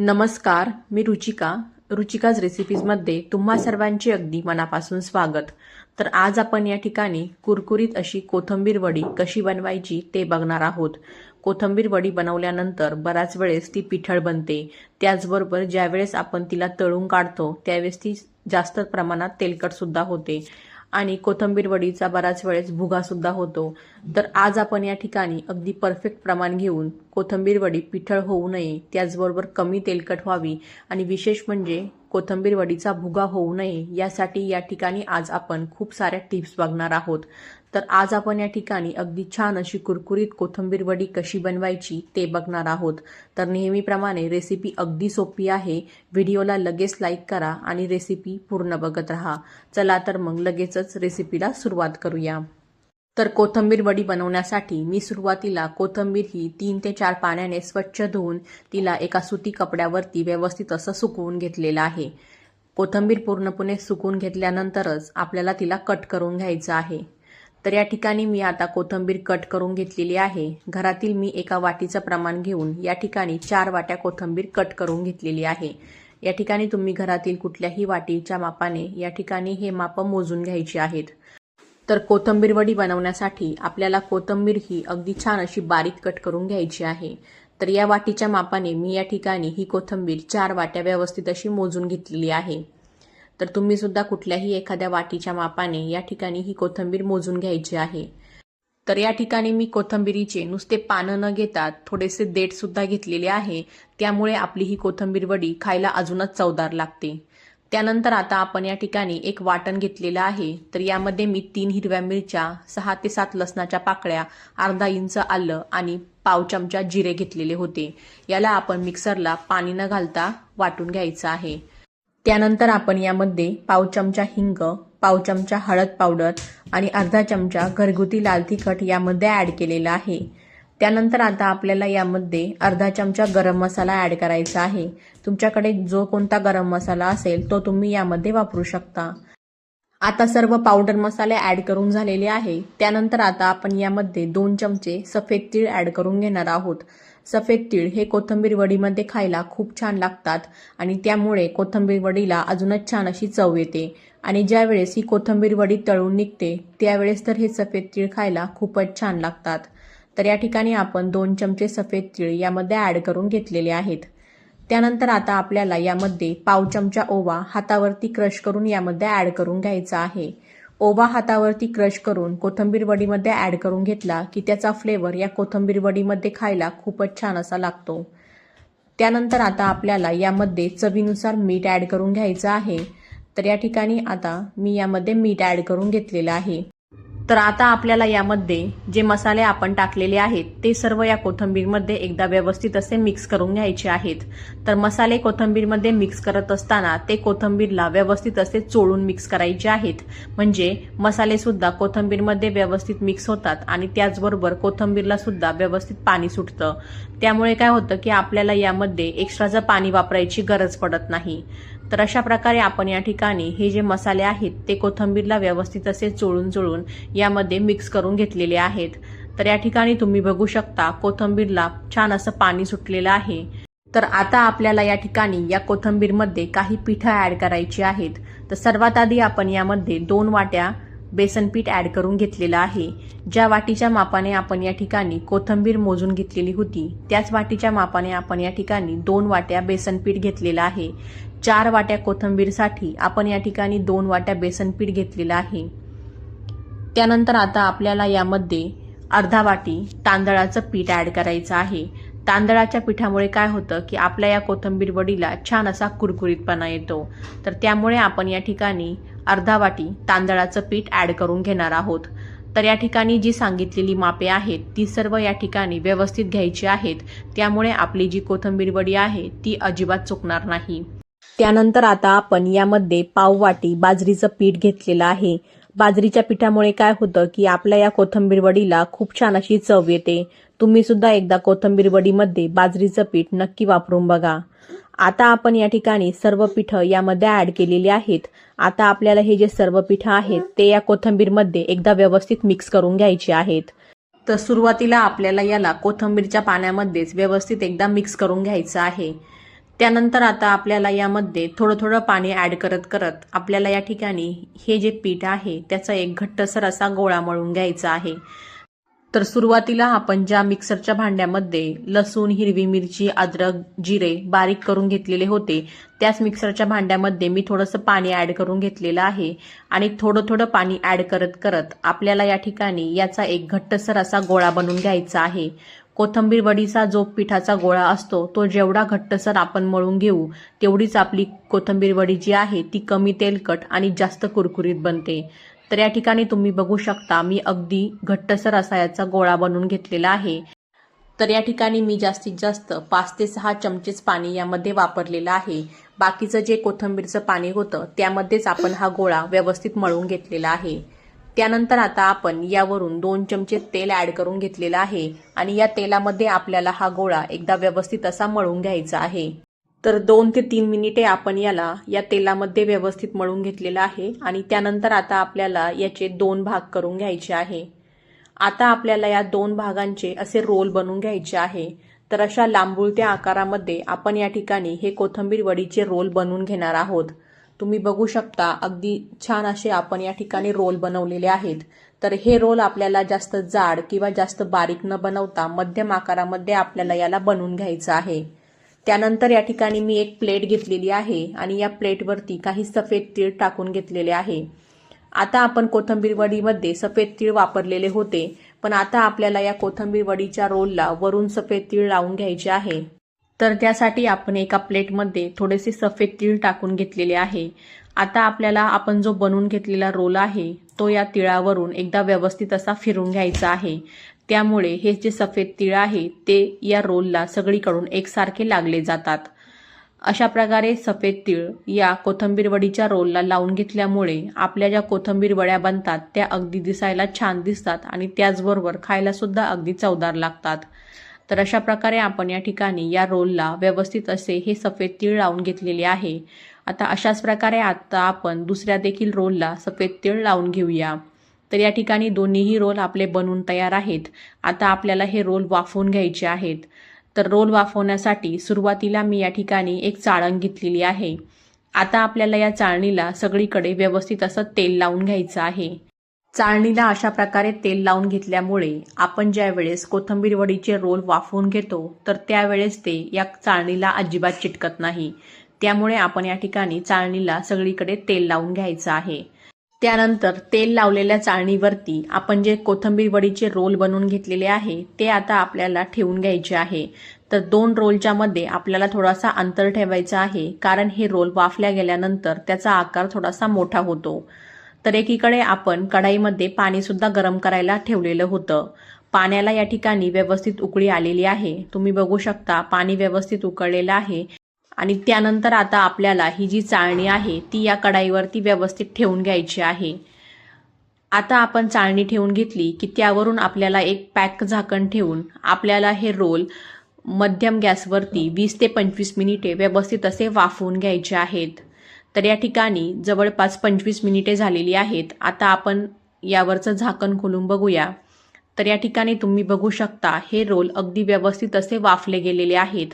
नमस्कार मी रुचिका. रुचिकाज रेसिपीजमध्ये तुम्हा सर्वांचे अगदी मनापासून स्वागत. तर आज आपण या ठिकाणी कुरकुरीत अशी कोथिंबीर वडी कशी बनवायची ते बघणार आहोत. कोथिंबीर वडी बनवल्यानंतर बराच वेळेस ती पिठळ बनते. त्याचबरोबर ज्यावेळेस आपण तिला तळून काढतो त्यावेळेस ती जास्त प्रमाणात तेलकटसुद्धा होते. आणि कोथंबीर वडीचा बराच वेळेस भुगा सुद्धा होतो. तर आज आपण या ठिकाणी अगदी परफेक्ट प्रमाण घेऊन कोथंबीर वडी पिठळ होऊ नये त्याचबरोबर कमी तेलकट व्हावी आणि विशेष म्हणजे कोथंबीर वडीचा भुगा होऊ नये यासाठी या ठिकाणी आज आपण खूप साऱ्या टिप्स बघणार आहोत. तर आज आपण या ठिकाणी अगदी छान अशी कुरकुरीत कोथिंबीर वडी कशी बनवायची ते बघणार आहोत. तर नेहमीप्रमाणे रेसिपी अगदी सोपी आहे. व्हिडिओला लगेच लाईक करा आणि रेसिपी पूर्ण बघत राहा. चला तर मग लगेचच रेसिपीला सुरुवात करूया. तर कोथिंबीर वडी बनवण्यासाठी मी सुरुवातीला कोथिंबीर ही तीन ते चार पाण्याने स्वच्छ धुवून तिला एका सुती कपड्यावरती व्यवस्थित असं सुकवून घेतलेलं आहे. कोथिंबीर पूर्णपणे सुकून घेतल्यानंतरच आपल्याला तिला कट करून घ्यायचं आहे. तर या ठिकाणी मी आता कोथिंबीर कट करून घेतलेली आहे. घरातील मी एका वाटीचं प्रमाण घेऊन या ठिकाणी चार वाट्या कोथिंबीर कट करून घेतलेली आहे. या ठिकाणी तुम्ही घरातील कुठल्याही वाटीच्या मापाने या ठिकाणी हे माप मोजून घ्यायची आहेत. तर कोथिंबीर वडी बनवण्यासाठी आपल्याला कोथिंबीर ही अगदी छान अशी बारीक कट करून घ्यायची आहे. तर या वाटीच्या मापाने मी या ठिकाणी ही कोथिंबीर चार वाट्या व्यवस्थित अशी मोजून घेतलेली आहे. तर तुम्ही सुद्धा कुठल्याही एखाद्या वाटीच्या मापाने या ठिकाणी ही कोथिंबीर मोजून घ्यायची आहे. तर या ठिकाणी मी कोथिंबिरीचे नुसते पानं न घेता थोडेसे देठ सुद्धा घेतलेले आहे. त्यामुळे आपली ही कोथिंबीर वडी खायला अजूनच चवदार लागते. त्यानंतर आता आपण या ठिकाणी एक वाटण घेतलेलं आहे. तर यामध्ये मी तीन हिरव्या मिरच्या सहा ते सात लसणाच्या पाकळ्या अर्धा इंच आलं आणि पाव चमचा जिरे घेतलेले होते. याला आपण मिक्सरला पाणी न घालता वाटून घ्यायचं आहे. त्यानंतर आपण यामध्ये पाव चमचा हिंग पाव चमचा हळद पावडर आणि अर्धा चमचा घरगुती लाल तिखट यामध्ये ॲड केलेला आहे. त्यानंतर आता आपल्याला यामध्ये अर्धा चमचा गरम मसाला ॲड करायचा आहे. तुमच्याकडे जो कोणता गरम मसाला असेल तो तुम्ही यामध्ये वापरू शकता. आता सर्व पावडर मसाले ॲड करून झालेले आहे. त्यानंतर आता आपण यामध्ये दोन चमचे सफेद तीळ ॲड करून घेणार आहोत. सफेद तीळ हे कोथिंबीर वडीमध्ये खायला खूप छान लागतात आणि त्यामुळे कोथिंबीर वडीला अजूनच छान अशी चव येते. आणि ज्यावेळेस ही कोथिंबीर वडी तळून निघते त्यावेळेस तर हे सफेद तीळ खायला खूपच छान लागतात. तर या ठिकाणी आपण दोन चमचे सफेद तीळ यामध्ये ॲड करून घेतलेले आहेत. त्यानंतर आता आपल्याला यामध्ये पाव चमचा ओवा हातावरती क्रश करून यामध्ये ॲड करून घ्यायचा आहे. ओवा हातावरती क्रश करून कोथिंबीर वडीमध्ये ॲड करून घेतला की त्याचा फ्लेवर या कोथिंबीर वडीमध्ये खायला खूपच छान असा लागतो. त्यानंतर आता आपल्याला यामध्ये चवीनुसार मीठ ॲड करून घ्यायचं आहे. तर या ठिकाणी आता मी यामध्ये मीठ ॲड करून घेतलेलं आहे. तर आता आपल्याला यामध्ये जे मसाले आपण टाकलेले आहेत ते सर्व या कोथिंबीरमध्ये एकदा व्यवस्थित असे मिक्स करून घ्यायचे आहेत. तर मसाले कोथिंबीरमध्ये मिक्स करत असताना ते कोथिंबीरला व्यवस्थित असे चोळून मिक्स करायचे आहेत. म्हणजे मसाले सुद्धा कोथिंबीरमध्ये व्यवस्थित मिक्स होतात आणि त्याचबरोबर कोथंबीरला सुद्धा व्यवस्थित पाणी सुटतं. त्यामुळे काय होतं की आपल्याला यामध्ये एक्स्ट्राचं पाणी वापरायची गरज पडत नाही. तर अशा प्रकारे आपण या ठिकाणी हे जे मसाले आहेत ते कोथिंबीरला व्यवस्थित असे चोळून चोळून यामध्ये मिक्स करून घेतलेले आहेत. तर या ठिकाणी तुम्ही बघू शकता कोथंबीरला छान असं पाणी सुटलेलं आहे. तर आता आपल्याला या ठिकाणी या कोथिंबीरमध्ये काही पिठं ॲड करायची आहेत. तर सर्वात आधी आपण यामध्ये दोन वाट्या बेसन पीठ ॲड करून घेतलेलं आहे. ज्या वाटीच्या मापाने आपण या ठिकाणी कोथिंबीर मोजून घेतलेली होती त्याच वाटीच्या मापाने आपण या ठिकाणी दोन वाट्या बेसन पीठ घेतलेलं आहे. चार वाट्या कोथिंबीरसाठी आपण या ठिकाणी दोन वाट्या बेसन पीठ घेतलेलं आहे. त्यानंतर आता आपल्याला यामध्ये अर्धा वाटी तांदळाचं पीठ ॲड करायचं आहे. तांदळाच्या पिठामुळे काय होतं की आपल्या या कोथिंबीर वडीला छान असा कुरकुरीतपणा येतो. तर त्यामुळे आपण या ठिकाणी अर्धा वाटी तांदळाचं पीठ ॲड करून घेणार आहोत. तर या ठिकाणी जी सांगितलेली मापे आहेत ती सर्व या ठिकाणी व्यवस्थित घ्यायची आहेत. त्यामुळे आपली जी कोथिंबीर वडी आहे ती अजिबात चुकणार नाही. त्यानंतर आता आपण यामध्ये पाववाटी बाजरीचं पीठ घेतलेलं आहे. बाजरीच्या पिठामुळे काय होतं की आपल्या या कोथिंबीर वडीला खूप छान अशी चव येते. तुम्ही सुद्धा एकदा कोथिंबीर वडीमध्ये बाजरीचं पीठ नक्की वापरून बघा. आता आपण या ठिकाणी सर्व पिठं यामध्ये ॲड केलेली आहेत. आता आपल्याला हे जे सर्व पिठं आहेत ते या कोथिंबीरमध्ये एकदा व्यवस्थित मिक्स करून घ्यायचे आहेत. तर सुरुवातीला आपल्याला याला कोथिंबीरच्या पाण्यामध्येच व्यवस्थित एकदा मिक्स करून घ्यायचं आहे. त्यानंतर आता आपल्याला यामध्ये थोडं थोडं पाणी ॲड करत करत आपल्याला या ठिकाणी हे जे पीठ आहे त्याचा एक घट्टसर असा गोळा मळून घ्यायचा आहे. तर सुरुवातीला आपण ज्या मिक्सरच्या भांड्यामध्ये लसूण हिरवी मिरची अद्रक जिरे बारीक करून घेतलेले होते त्याच मिक्सरच्या भांड्यामध्ये मी थोडंसं पाणी ॲड करून घेतलेलं आहे आणि थोडं थोडं पाणी ॲड करत करत आपल्याला या ठिकाणी याचा एक घट्टसर असा गोळा बनवून घ्यायचा आहे. कोथंबीर वडीचा जो पिठाचा गोळा असतो तो जेवढा घट्टसर आपण मळून घेऊ तेवढीच आपली कोथंबीर वडी जी आहे ती कमी तेलकट आणि जास्त कुरकुरीत बनते. तर या ठिकाणी तुम्ही बघू शकता मी अगदी घट्टसर असा याचा गोळा बनवून घेतलेला आहे. तर या ठिकाणी मी जास्तीत जास्त पाच ते सहा चमचेच पाणी यामध्ये वापरलेलं आहे. बाकीचं जे कोथंबीरचं पाणी होतं त्यामध्येच आपण हा गोळा व्यवस्थित मळून घेतलेला आहे. त्यानंतर आता आपण यावरून दोन चमचे तेल ॲड करून घेतलेलं आहे आणि या तेलामध्ये आपल्याला हा गोळा एकदा व्यवस्थित असा मळून घ्यायचा आहे. तर दोन ते तीन मिनिटे आपण याला या तेलामध्ये व्यवस्थित मळून घेतलेलं आहे आणि त्यानंतर आता आपल्याला याचे दोन भाग करून घ्यायचे आहे. आता आपल्याला या दोन भागांचे असे रोल बनवून घ्यायचे आहे. तर अशा लांबुळत्या आकारामध्ये आपण या ठिकाणी हे कोथंबीर वडीचे रोल बनवून घेणार आहोत. तुम्ही बघू शकता अगदी छान असे आपण या ठिकाणी रोल बनवलेले आहेत. तर हे रोल आपल्याला जास्त जाड किंवा जास्त बारीक न बनवता मध्यम आकारामध्ये आपल्याला याला बनवून घ्यायचं आहे. त्यानंतर या ठिकाणी मी एक प्लेट घेतलेली आहे आणि या प्लेटवरती काही सफेद तीळ टाकून घेतलेले आहे. आता आपण कोथंबीर वडीमध्ये सफेद तीळ वापरलेले होते पण आता आपल्याला या कोथंबीर वडीच्या रोलला वरून सफेद तीळ लावून घ्यायचे आहे. तर त्यासाठी आपण एका प्लेटमध्ये थोडेसे सफेद तीळ टाकून घेतलेले आहे. आता आपल्याला आपण जो बनवून घेतलेला रोल आहे तो या तिळावरून एकदा व्यवस्थित असा फिरून घ्यायचा आहे. त्यामुळे हे जे सफेद तीळ आहे ते या रोलला सगळीकडून एकसारखे लागले जातात. अशा प्रकारे सफेद तीळ या कोथंबीर वडीच्या रोलला लावून घेतल्यामुळे आपल्या ज्या कोथंबीर वड्या बनतात त्या अगदी दिसायला छान दिसतात आणि त्याचबरोबर खायला सुद्धा अगदी चवदार लागतात. तर अशा प्रकारे आपण या ठिकाणी या रोलला व्यवस्थित असे हे सफेद तीळ लावून घेतलेले आहे. आता अशाच प्रकारे आता आपण दुसऱ्या देखील रोलला सफेद तीळ लावून घेऊया. तर या ठिकाणी दोन्हीही रोल आपले बनवून तयार आहेत. आता आपल्याला हे रोल वाफवून घ्यायचे आहेत. तर रोल वाफवण्यासाठी सुरुवातीला मी या ठिकाणी एक चाळण घेतलेली आहे. आता आपल्याला या चाळणीला सगळीकडे व्यवस्थित असं तेल लावून घ्यायचं आहे. चाळणीला अशा प्रकारे तेल लावून घेतल्यामुळे आपण ज्या वेळेस कोथंबीर वडीचे रोल वाफवून घेतो तर त्यावेळेस ते या चाळणीला अजिबात चिटकत नाही. त्यामुळे आपण या ठिकाणी चाळणीला सगळीकडे तेल लावून घ्यायचं आहे. त्यानंतर तेल लावलेल्या चाळणीवरती आपण जे कोथंबीर वडीचे रोल बनवून घेतलेले आहे ते आता आपल्याला ठेवून घ्यायचे आहे. तर दोन रोलच्या मध्ये आपल्याला थोडासा अंतर ठेवायचं आहे कारण हे रोल वाफल्या गेल्यानंतर त्याचा आकार थोडासा मोठा होतो. तर एकीकडे आपण कढाईमध्ये पाणीसुद्धा गरम करायला ठेवलेलं होतं. पाण्याला या ठिकाणी व्यवस्थित उकळी आलेली आहे. तुम्ही बघू शकता पाणी व्यवस्थित उकळलेलं आहे. आणि त्यानंतर आता आपल्याला ही जी चाळणी आहे ती या कढाईवरती व्यवस्थित ठेवून घ्यायची आहे. आता आपण चाळणी ठेवून घेतली की त्यावरून आपल्याला एक पॅक झाकण ठेवून आपल्याला हे रोल मध्यम गॅसवरती वीस ते पंचवीस मिनिटे व्यवस्थित असे वाफवून घ्यायचे आहेत. तर या ठिकाणी जवळपास पंचवीस मिनिटे झालेली आहेत. आता आपण यावरचं झाकण खोलून बघूया. तर या ठिकाणी तुम्ही बघू शकता हे रोल अगदी व्यवस्थित असे वाफले गेलेले आहेत.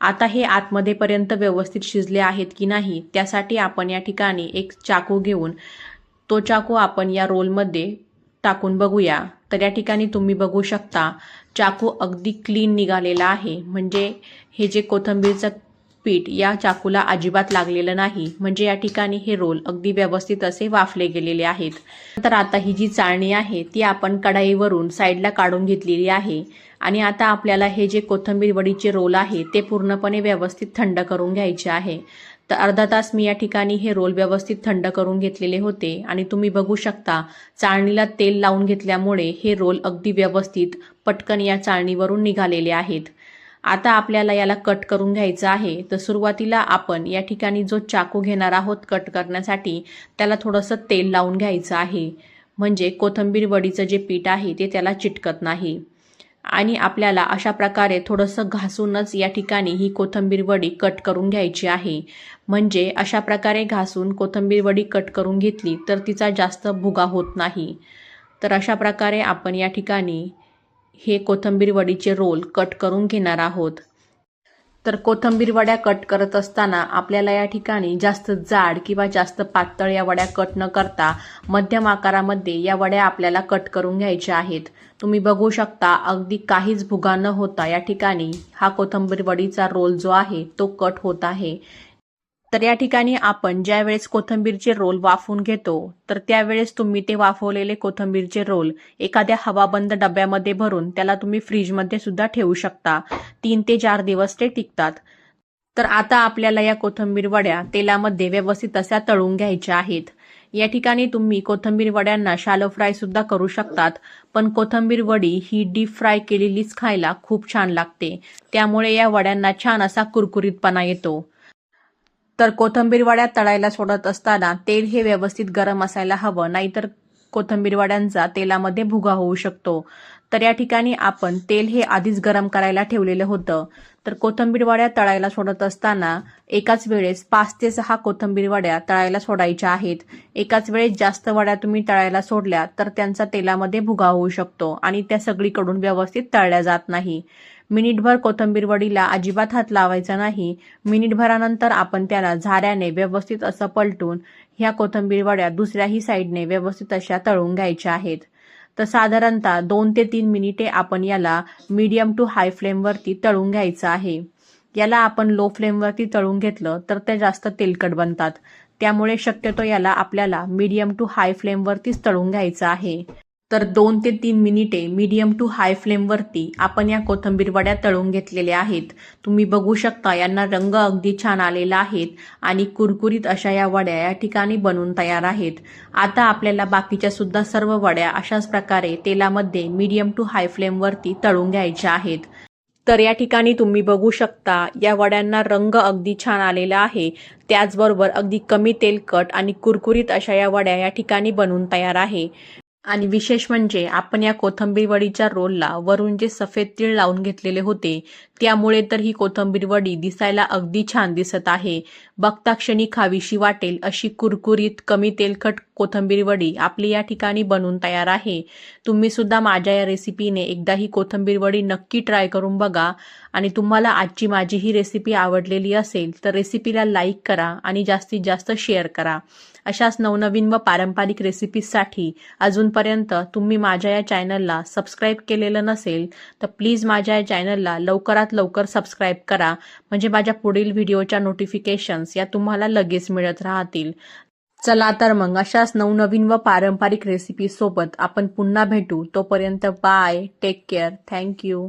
आता हे आतमध्येपर्यंत व्यवस्थित शिजले आहेत की नाही त्यासाठी आपण या ठिकाणी एक चाकू घेऊन तो चाकू आपण या रोलमध्ये टाकून बघूया. तर या ठिकाणी तुम्ही बघू शकता चाकू अगदी क्लीन निघालेला आहे. म्हणजे हे जे कोथंबीरचं पीठ या चाकूला अजिबात लागलेलं नाही. म्हणजे या ठिकाणी हे रोल अगदी व्यवस्थित असे वाफले गेलेले आहेत. तर आता ही जी चाळणी आहे ती आपण कढाईवरून साईडला काढून घेतलेली आहे. आणि आता आपल्याला हे जे कोथंबीर वडीचे रोल आहे ते पूर्णपणे व्यवस्थित थंड करून घ्यायचे आहे. तर अर्धा तास मी या ठिकाणी हे रोल व्यवस्थित थंड करून घेतलेले होते. आणि तुम्ही बघू शकता चाळणीला तेल लावून घेतल्यामुळे हे रोल अगदी व्यवस्थित पटकन या चाळणीवरून निघालेले आहेत. आता आपल्याला याला कट करून घ्यायचं आहे. तर सुरुवातीला आपण या ठिकाणी जो चाकू घेणार आहोत कट करण्यासाठी त्याला थोडंसं तेल लावून घ्यायचं आहे. म्हणजे कोथंबीर वडीचं जे पीठ आहे ते त्याला चिटकत नाही. आणि आपल्याला अशा प्रकारे थोडंसं घासूनच या ठिकाणी ही कोथंबीर वडी कट करून घ्यायची आहे. म्हणजे अशा प्रकारे घासून कोथंबीर वडी कट करून घेतली तर तिचा जास्त भुगा होत नाही. तर अशा प्रकारे आपण या ठिकाणी हे कोथंबीर वडीचे रोल कट करून घेणार आहोत. तर कोथंबीर वड्या कट करत असताना आपल्याला या ठिकाणी जास्त जाड किंवा जास्त पातळ या वड्या कट न करता मध्यम आकारामध्ये या वड्या आपल्याला कट करून घ्यायच्या आहेत. तुम्ही बघू शकता अगदी काहीच भुगा न होता या ठिकाणी हा कोथंबीर वडीचा रोल जो आहे तो कट होत आहे. तर या ठिकाणी आपण ज्या वेळेस कोथंबीरचे रोल वाफवून घेतो तर त्यावेळेस तुम्ही ते वाफवलेले कोथंबीरचे रोल एखाद्या हवाबंद डब्यामध्ये भरून त्याला तुम्ही फ्रीजमध्ये सुद्धा ठेवू शकता. तीन ते चार दिवस ते टिकतात. तर आता आपल्याला या कोथंबीर वड्या तेलामध्ये व्यवस्थित अशा तळून घ्यायच्या आहेत. या ठिकाणी तुम्ही कोथंबीर वड्यांना शालो फ्राय सुद्धा करू शकतात पण कोथंबीर वडी ही डीप फ्राय केलेलीच खायला खूप छान लागते. त्यामुळे या वड्यांना छान असा कुरकुरीतपणा येतो. तर कोथंबीरवाड्यात तळायला सोडत असताना तेल हे व्यवस्थित गरम असायला हवं नाहीतर कोथंबीरवाड्यांचा तेलामध्ये भुगा होऊ शकतो. तर या ठिकाणी आपण तेल हे आधीच गरम करायला ठेवलेलं होतं. तर कोथंबीरवाड्या तळायला सोडत असताना एकाच वेळेस पाच ते सहा कोथंबीरवाड्या तळायला सोडायच्या आहेत. एकाच वेळेस जास्त वड्या तुम्ही तळायला सोडल्या तर त्यांचा तेलामध्ये भुगा होऊ शकतो आणि त्या सगळीकडून व्यवस्थित तळल्या जात नाही. मिनिटभर कोथंबीर वडीला अजिबात हात लावायचा नाही. मिनिटभरानंतर आपण त्याला झाऱ्याने व्यवस्थित असं पलटून ह्या कोथंबीर वड्या दुसऱ्याही साईडने व्यवस्थित अशा तळून घ्यायच्या आहेत. तर साधारणतः दोन ते तीन मिनिटे आपण याला मीडियम टू हाय फ्लेमवरती तळून घ्यायचं आहे. याला आपण लो फ्लेमवरती तळून घेतलं तर ते जास्त तेलकट बनतात. त्यामुळे शक्यतो याला आपल्याला मीडियम टू हाय फ्लेमवरतीच तळून घ्यायचं आहे. तर दोन ते तीन मिनिटे मीडियम टू हाय फ्लेमवरती आपण या कोथंबीर वड्या तळून घेतलेल्या आहेत. तुम्ही बघू शकता यांना रंग अगदी छान आलेला आहेत आणि कुरकुरीत अशा या वड्या या ठिकाणी बनून तयार आहेत. आता आपल्याला बाकीच्या सुद्धा सर्व वड्या अशाच प्रकारे तेलामध्ये मीडियम टू हाय फ्लेमवरती तळून घ्यायच्या आहेत. तर या ठिकाणी तुम्ही बघू शकता या वड्यांना रंग अगदी छान आलेला आहे. त्याचबरोबर अगदी कमी तेलकट आणि कुरकुरीत अशा या वड्या या ठिकाणी बनून तयार आहे. आणि विशेष म्हणजे आपण या कोथंबीर वडीच्या रोलला वरून जे सफेद तीळ लावून घेतलेले होते त्यामुळे तर ही कोथंबीर वडी दिसायला अगदी छान दिसत आहे. बघता क्षणी खावीशी वाटेल अशी कुरकुरीत कमी तेलकट कोथंबीर वडी आपली या ठिकाणी बनून तयार आहे. तुम्ही सुद्धा माझ्या या रेसिपीने एकदा ही कोथंबीर वडी नक्की ट्राय करून बघा. आणि तुम्हाला आजची माझी ही रेसिपी आवडलेली असेल तर रेसिपीला लाईक करा आणि जास्तीत जास्त शेअर करा. अशाच नवनवीन व पारंपरिक रेसिपीजसाठी अजूनपर्यंत तुम्ही माझ्या या चॅनलला सबस्क्राईब केलेलं नसेल तर प्लीज माझ्या या चॅनलला लवकरात लवकर सबस्क्राईब करा. म्हणजे माझ्या पुढील व्हिडिओच्या नोटिफिकेशन्स या तुम्हाला लगेच मिळत राहतील. चला तर मग अशाच नवनवीन व पारंपरिक रेसिपी सोबत आपण पुन्हा भेटू. तोपर्यंत बाय टेक केअर थँक्यू